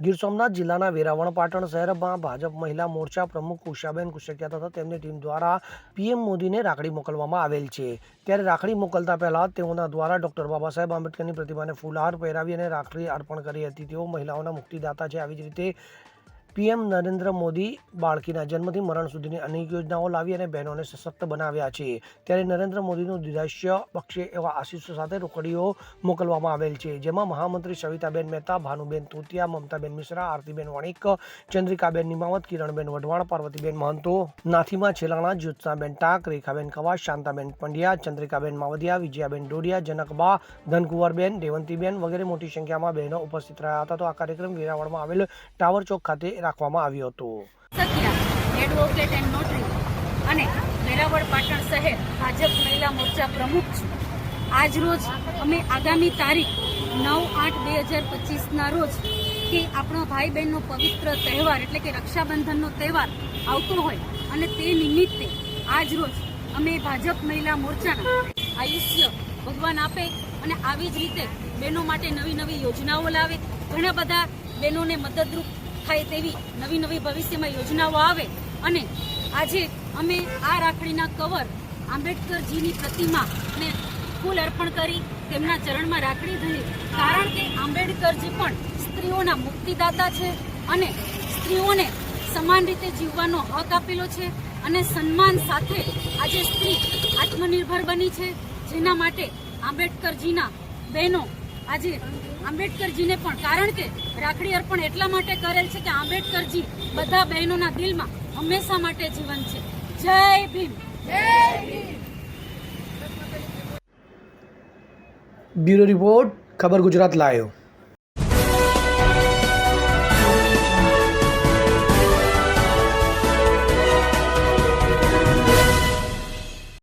ગીર સોમનાથ જિલ્લાના વેરાવળ પાટણ શહેરમાં ભાજપ મહિલા મોરચા પ્રમુખ ઉષાબેન કુશકિયા તથા તેમની ટીમ દ્વારા પીએમ મોદીને રાખડી મોકલવામાં આવેલ છે. ત્યારે રાખડી મોકલતા પહેલા તેઓના દ્વારા ડોક્ટર બાબા સાહેબ આંબેડકરની પ્રતિમાને ફૂલહાર પહેરાવી અને રાખડી અર્પણ કરી હતી. તેઓ મહિલાઓના મુક્તિદાતા છે. આવી જ રીતે પીએમ નરેન્દ્ર મોદી બાળકીના જન્મથી મરણ સુધીની અનેક યોજનાઓ લાવી અને બહેનોને સશક્ત બનાવ્યા છે. ત્યારે નરેન્દ્ર મોદીનું દિદાશ્ય પક્ષે એવા આશીષો સાથે રોકડીઓ મોકલવામાં આવેલ છે. જેમાં મહામંત્રી સવિતાબેન મહેતા, ભાનુબેન તોતિયા, મમતાબેન મિશ્રા, આરતીબેન વણિક, ચંદ્રિકાબેન નિમાવત, કિરણબેન વઢવાણ, પાર્વતીબેન મહંતો, નાથીમા છેલાણા, જ્યોત્સનાબેન ટાંક, રેખાબેન કવાસ, શાંતાબેન પંડ્યા, ચંદ્રિકાબેન માવદિયા, વિજયાબેન ડોડિયા, જનકબા, ધનકુંવરબેન દેવંતીબેન વગેરે મોટી સંખ્યામાં બહેનો ઉપસ્થિત રહ્યા હતા. તો આ કાર્યક્રમ વેરાવળમાં આવેલ ટાવર ચોક ખાતે રાખવામાં આવ્યો હતો. એડવોકેટ એન્ડ નોટરી અને વેરાવળ પાટણ શહેર ભાજપ મહિલા મોરચા પ્રમુખ છું. આજ અમે આગામી તારીખ નવ આઠ બે હજાર પચીસના રોજ કે આપણો ભાઈ બહેનનો પવિત્ર તહેવાર એટલે કે રક્ષાબંધનનો તહેવાર આવતો હોય અને તે નિમિત્તે આજ રોજ અમે ભાજપ મહિલા મોરચાના આયુષ્ય ભગવાન આપે અને આવી જ રીતે બહેનો માટે નવી નવી યોજનાઓ લાવે. ઘણા બધા બહેનોને મદદરૂપ થાય તેવી નવી નવી ભવિષ્યમાં યોજનાઓ આવે અને આજે અમે આ રાખડીના કવર આંબેડકરજીની પ્રતિમાને ફૂલ અર્પણ કરી તેમના ચરણમાં રાખડી ધરી. કારણ કે આંબેડકરજી પણ સ્ત્રીઓના મુક્તિદાતા છે અને સ્ત્રીઓને સમાન રીતે જીવવાનો હક આપેલો છે અને સન્માન સાથે આજે સ્ત્રી આત્મનિર્ભર બની છે. જેના માટે આંબેડકરજીના બહેનો આજે આંબેડકરજીને પણ, કારણ કે રાખડી અર્પણ એટલા માટે કરેલ છે કે આંબેડકરજી બધા બહેનોના દિલમાં હંમેશા માટે જીવન છે. જય ભીમ. બ્યુરો રિપોર્ટ, ખબર ગુજરાત લાયો.